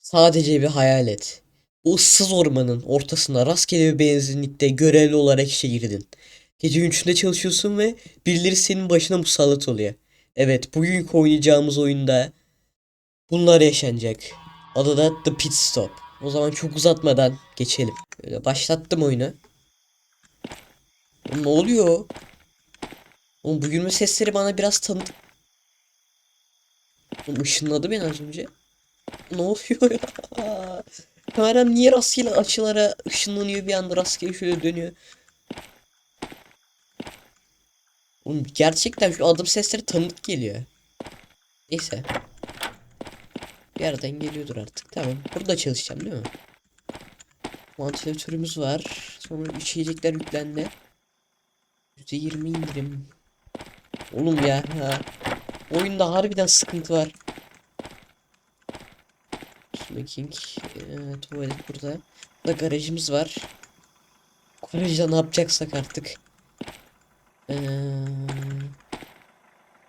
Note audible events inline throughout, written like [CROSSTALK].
Sadece bir hayal et. Bu ıssız ormanın ortasında rastgele bir benzinlikte görevli olarak işe girdin. Gece üçünde çalışıyorsun ve birileri senin başına musallat oluyor. Evet, bugünkü oynayacağımız oyunda bunlar yaşanacak. Adı da The Pit Stop. O zaman çok uzatmadan geçelim. Böyle başlattım oyunu. Oğlum ne oluyor? Oğlum bu sesleri bana biraz tanıdık. Oğlum ışınladı beni az önce. [LAUGHS] Ne oluyor ya? Kameram niye rastgele açılara ışınlanıyor bir anda rastgele şöyle dönüyor. Oğlum gerçekten şu adım sesleri tanıdık geliyor. Neyse. Bir yerden geliyordur artık. Tamam. Burada çalışacağım değil mi? Vantilatörümüz var. Sonra içecekler yüklendi. %20 indirim. Oğlum ya. Ha. Oyunda harbiden sıkıntı var. Smoking. Ee, tuvalet burada. Burada garajımız var. Garajda ne yapacaksak artık. Ee,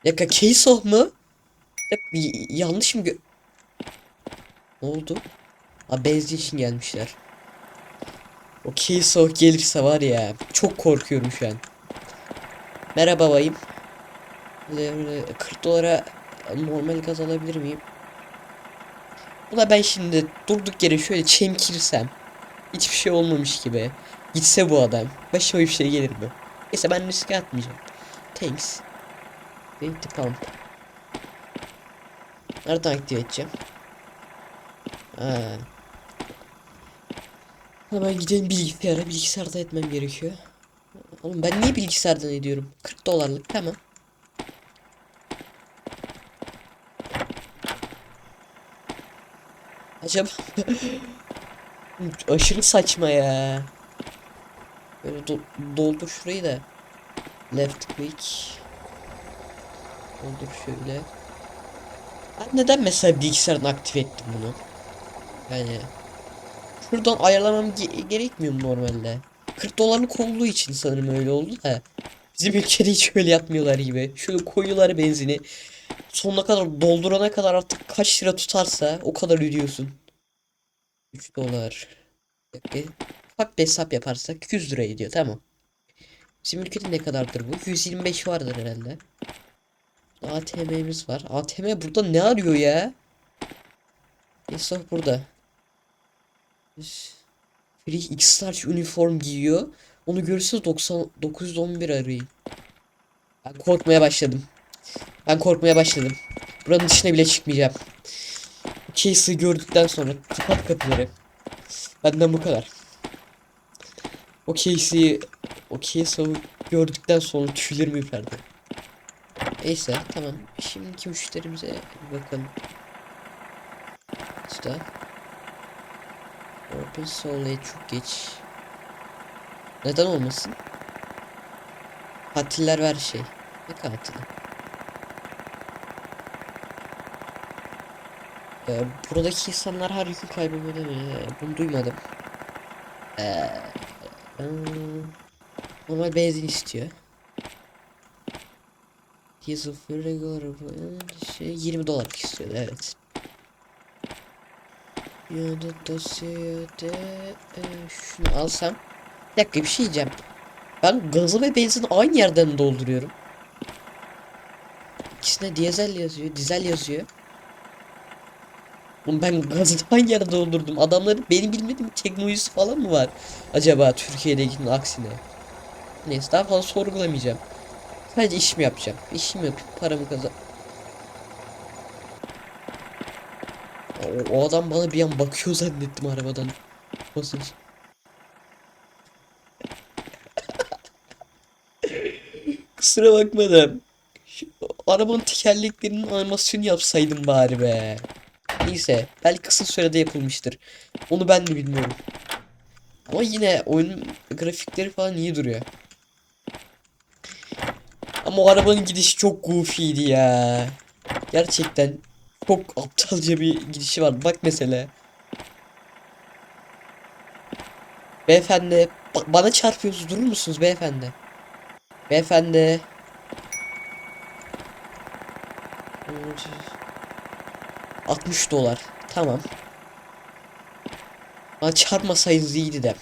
Yaka Keysoh mu? Yaka, yanlış mı. Ne oldu? Ha benzin için gelmişler. O Keysoh gelirse var ya çok korkuyorum şu an. Merhaba bayım. Böyle- böyle 40 dolara normal gaz alabilir miyim? Buna ben şimdi durduk yere şöyle çemkirsem hiçbir şey olmamış gibi gitse bu adam başıma bir şey gelir mi? Neyse ben riske atmayacağım. Thanks. Wait the pump. Nereden aktive edeceğim? Ha. Hemen gidelim bilgisayara. Bilgisayarda etmem gerekiyor. Oğlum ben niye bilgisayardan ediyorum? 40 dolarlık tamam. Acaba [LAUGHS] aşırı saçma ya. Böyle do- doldur şurayı da. Left click. Doldur şöyle. Ben neden mesela bilgisayardan aktif ettim bunu? Yani şuradan ayarlamam ge- gerekmiyor mu normalde? 40 doların kolluğu için sanırım öyle oldu da. Bizim ülkede hiç öyle yapmıyorlar gibi. Şöyle koyuyorlar benzini. Sonuna kadar doldurana kadar artık kaç lira tutarsa o kadar ödüyorsun. 3 dolar. Bir. Ufak bir hesap yaparsak 100 lira ediyor tamam. Bizim ülkede ne kadardır bu? 125 vardır herhalde. ATM'miz var. ATM burada ne arıyor ya? Esnaf burada. Free X-Starch uniform giyiyor. Onu görürseniz 90 911 arayın. Ben korkmaya başladım. Ben korkmaya başladım. Buranın dışına bile çıkmayacağım. Case'ı gördükten sonra kapat kapıları. Benden bu kadar. O case'i o case'ı gördükten sonra tüylerim ürperdi. Neyse tamam. Şimdiki müşterimize bakalım. İşte. Open Soul'e çok geç. Neden olmasın? Katiller ver şey. Ne katili? Ee, buradaki insanlar her gün kaybolmadı mı? Bunu duymadım. Ee, hmm, normal benzin istiyor. Diesel fuel regular şey 20 dolar istiyor evet. Yani dosyada e, şunu alsam. Bir dakika bir şey diyeceğim. Ben gazı ve benzin aynı yerden dolduruyorum. İkisine dizel yazıyor, dizel yazıyor. Oğlum ben gazı da aynı yerde doldurdum. Adamların benim bilmediğim teknolojisi falan mı var? Acaba Türkiye'dekinin aksine. Neyse daha fazla sorgulamayacağım. Sadece işimi yapacağım. İşimi yapıp paramı kazan. O, o adam bana bir an bakıyor zannettim arabadan. Basınç. [LAUGHS] Kusura bakma şu arabanın tekerleklerinin animasyonu yapsaydım bari be. Neyse belki kısa sürede yapılmıştır. Onu ben de bilmiyorum. Ama yine oyunun grafikleri falan iyi duruyor. Ama o arabanın gidişi çok goofy'ydi ya. Gerçekten çok aptalca bir gidişi var. Bak mesela. Beyefendi ba- bana çarpıyorsunuz durur musunuz beyefendi? Beyefendi. 60 dolar. Tamam. Bana çarpmasaydınız iyiydi de.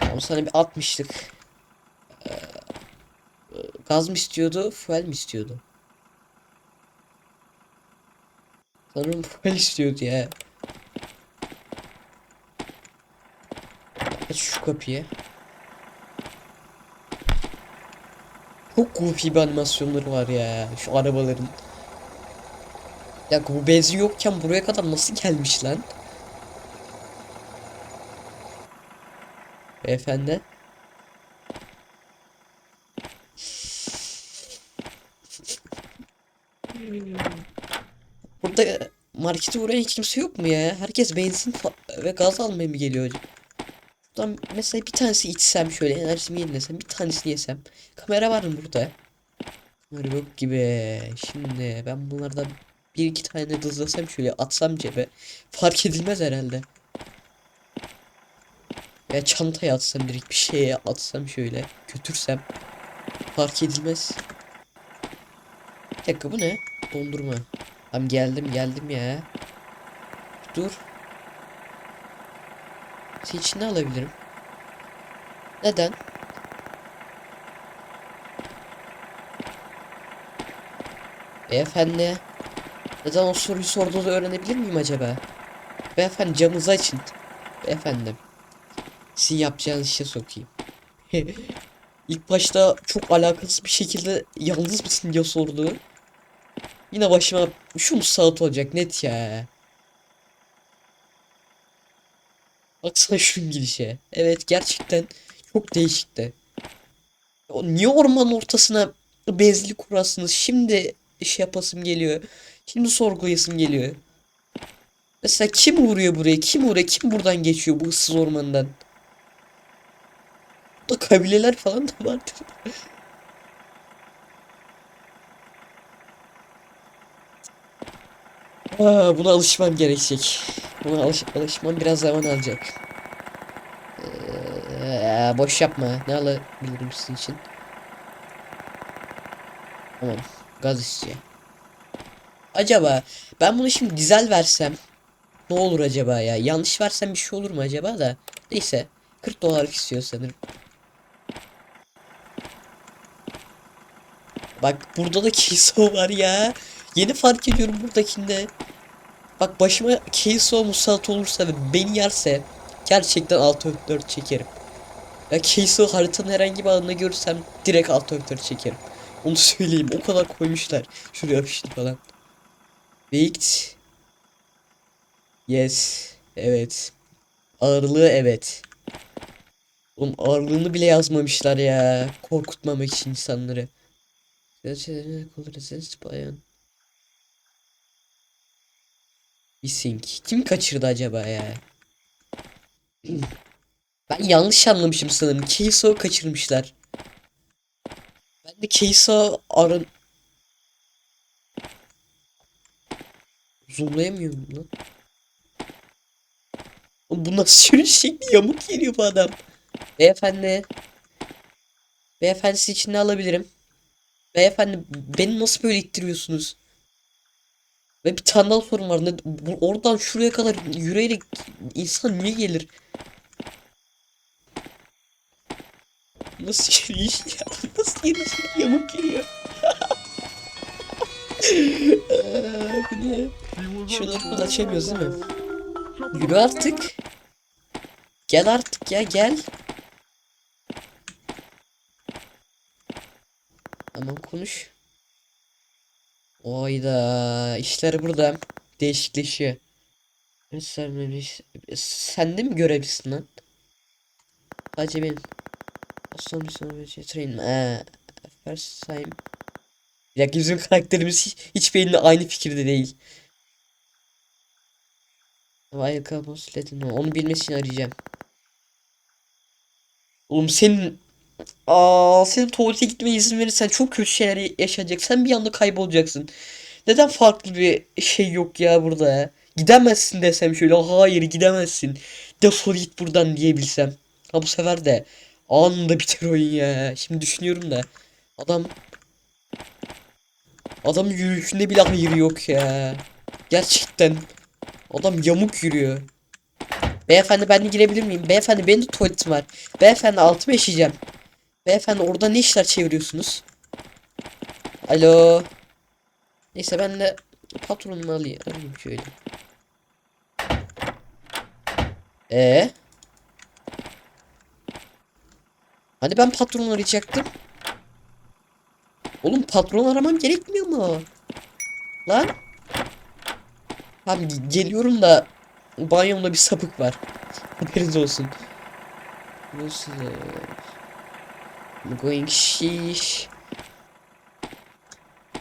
Ama sana bir atmıştık. Ee, gaz mı istiyordu, fuel mi istiyordu? Sanırım fuel istiyordu ya. Aç şu kapıyı. Çok goofy bir animasyonları var ya şu arabaların. Ya bu benzin yokken buraya kadar nasıl gelmiş lan? Beyefendi. Burada markete uğrayan hiç kimse yok mu ya? Herkes benzin ve gaz almaya mı geliyor acaba? Şuradan mesela bir tanesi içsem şöyle enerjimi yenilesem bir tanesini yesem. Kamera var mı burada? Kamera yok gibi. Şimdi ben bunlardan bir iki tane dızlasam şöyle atsam cebe fark edilmez herhalde. Ya çantaya atsam direkt bir şeye atsam şöyle götürsem fark edilmez. Bir bu ne? Dondurma. Tamam geldim geldim ya. Dur. Seçin ne alabilirim? Neden? Beyefendi. Neden o soruyu sorduğunuzu öğrenebilir miyim acaba? Beyefendi camınızı açın. Beyefendi. Sizin yapacağınız işe sokayım. [LAUGHS] İlk başta çok alakasız bir şekilde yalnız mısın diye sordu. Yine başıma şu mu saat olacak net ya. Baksana şunun gidişe. Evet gerçekten çok değişikti. Niye ormanın ortasına bezli kurasınız? Şimdi şey yapasım geliyor. Şimdi sorgulayasım geliyor. Mesela kim vuruyor buraya? Kim oraya? Kim buradan geçiyor bu ıssız ormandan? Burada kabileler falan da vardır. [LAUGHS] Aa, buna alışmam gerekecek. Buna alış alışmam biraz zaman alacak. Ee, boş yapma. Ne alabilirim sizin için? Tamam. Gaz istiyor. Acaba ben bunu şimdi dizel versem ne olur acaba ya? Yanlış versem bir şey olur mu acaba da? Neyse. 40 dolar istiyor sanırım. Bak burada da [LAUGHS] keso var ya. Yeni fark ediyorum buradakinde. Bak başıma keso musallat olursa ve beni yerse gerçekten 6 4 çekerim. Ya keso haritanın herhangi bir alanında görürsem direkt 6 4 çekerim. Onu söyleyeyim. O kadar koymuşlar. Şuraya afişli falan. Baked. Yes. Evet. Ağırlığı evet. Oğlum ağırlığını bile yazmamışlar ya. Korkutmamak için insanları. Bayan. Missing. Kim kaçırdı acaba ya? [CLEARS THROAT] Ben yanlış anlamışım sanırım. Keiso kaçırmışlar. Ben de Keiso arın... Zoomlayamıyorum lan. Oğlum Bu nasıl [LAUGHS] sürüş şekli yamuk geliyor bu adam. Beyefendi. Beyefendi siz için ne alabilirim? Beyefendi beni nasıl böyle ittiriyorsunuz? Ve bir tane daha sorun var. Ne, bu, oradan şuraya kadar yürüyerek insan niye gelir? Nasıl [LAUGHS] yürüyüş ya? Nasıl yürüyüş? Yamuk geliyor. Aa, [LAUGHS] bu ne? Şuraları da açamıyoruz değil mi? Yürü artık. Gel artık ya gel. Tamam konuş. Oyda işler burada değişikleşiyor. Mesela sen de mi görevlisin lan? Sadece benim. Aslan bir sonra şey train. Eee. First time. Bir bizim karakterimiz hiç, hiç benimle aynı fikirde değil. Vay kabus ledin onu bilmesi için arayacağım. Oğlum senin Aa, senin tuvalete gitmeye izin verirsen çok kötü şeyler yaşayacak. Sen bir anda kaybolacaksın. Neden farklı bir şey yok ya burada ya? Gidemezsin desem şöyle. Hayır gidemezsin. Defol git buradan diyebilsem. Ha bu sefer de anında biter oyun ya. Şimdi düşünüyorum da. Adam Adam yürüyüşünde bile hayır yok ya. Gerçekten. Adam yamuk yürüyor. Beyefendi ben de girebilir miyim? Beyefendi benim de tuvaletim var. Beyefendi altıma işeyeceğim. Beyefendi orada ne işler çeviriyorsunuz? Alo. Neyse ben de patronunu alayım. Alayım şöyle. Ee? Hani ben patronu arayacaktım? Oğlum patron aramam gerekmiyor mu? Lan? Ge- geliyorum da banyomda bir sapık var. [LAUGHS] Haberiniz olsun. Nasıl? I'm going shish.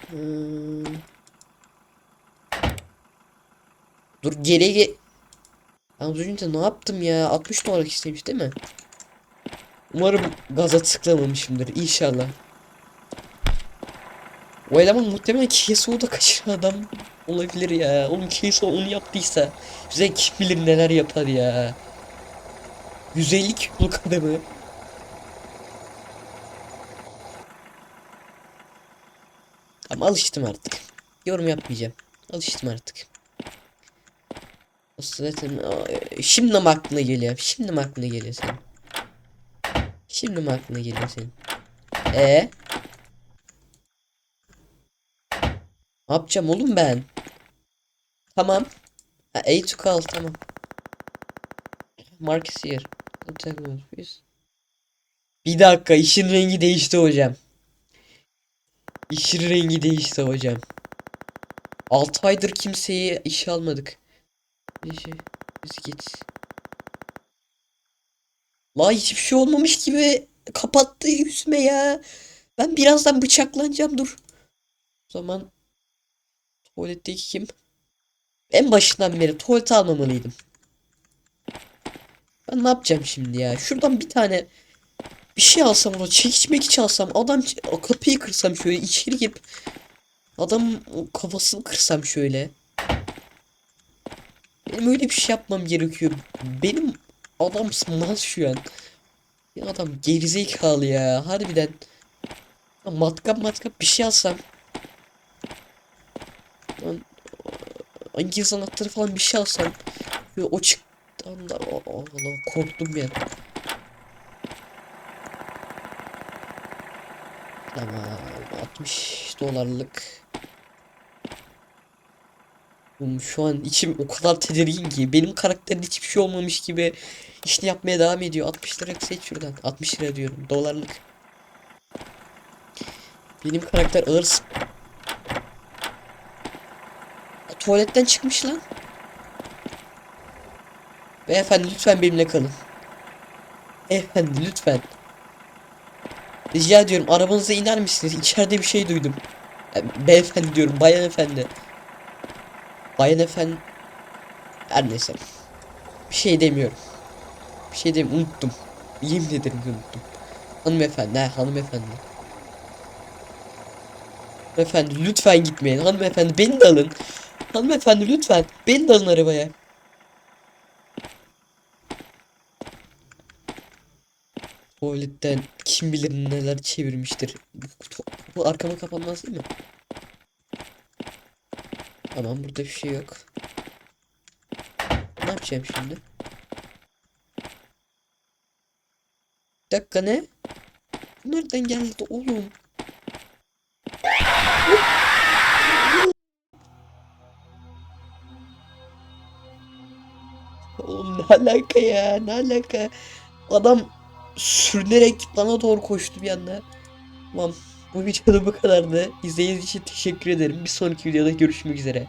Hmm. Dur geriye ge... Az önce ne yaptım ya? 60 dolar istemiş değil mi? Umarım gaza tıklamamışımdır inşallah. O eleman muhtemelen KSO'da kaçıran adam olabilir ya. Oğlum KSO onu yaptıysa bize kim bilir neler yapar ya. 150 kiloluk adamı. Ama alıştım artık. Yorum yapmayacağım. Alıştım artık. O Zaten şimdi mi aklına geliyor? Şimdi mi aklına geliyor senin? Şimdi mi aklına geliyor senin? E Ne yapacağım oğlum ben? Tamam. A to call tamam. Here. Attack mode, please. Bir dakika işin rengi değişti hocam. İşin rengi değişti hocam. 6 aydır kimseyi işe almadık. Neyse biz git. La hiçbir şey olmamış gibi kapattı yüzüme ya. Ben birazdan bıçaklanacağım dur. O zaman tuvaletteki kim? En başından beri tuvalet almamalıydım. Ben ne yapacağım şimdi ya? Şuradan bir tane bir şey alsam ona çekiç mekiç alsam adam o kapıyı kırsam şöyle içeri girip adam kafasını kırsam şöyle. Benim öyle bir şey yapmam gerekiyor. Benim adam mal şu an. Ya adam gerizekalı ya harbiden. Matkap matkap bir şey alsam. İngiliz anahtarı falan bir şey alsam. Ve o çıktı anda Allah korktum ya. Tamam 60 dolarlık. Şu an içim o kadar tedirgin ki benim karakterim hiçbir şey olmamış gibi işini yapmaya devam ediyor. 60 lira seç şuradan. 60 lira diyorum. Dolarlık. Benim karakter ağır s- Aa, Tuvaletten çıkmış lan. Beyefendi lütfen benimle kalın. Beyefendi lütfen. Rica ediyorum arabanıza iner misiniz? İçeride bir şey duydum. E, Beyefendi diyorum bayan efendi. Bayan efendi. Her neyse. Bir şey demiyorum. Bir şey demiyorum unuttum. Yemin ederim unuttum. Hanımefendi ha hanımefendi. Hanımefendi lütfen gitmeyin. Hanımefendi beni de alın. Hanımefendi lütfen beni de alın arabaya. Tuvaletten kim bilir neler çevirmiştir. Bu, bu arkama kapanmaz değil mi? Tamam burada bir şey yok. Ne yapacağım şimdi? Bir dakika ne? Nereden geldi oğlum? Alaka ya ne alaka? Adam sürünerek bana doğru koştu bir anda. Tamam bu videoda bu kadardı. İzlediğiniz için teşekkür ederim. Bir sonraki videoda görüşmek üzere.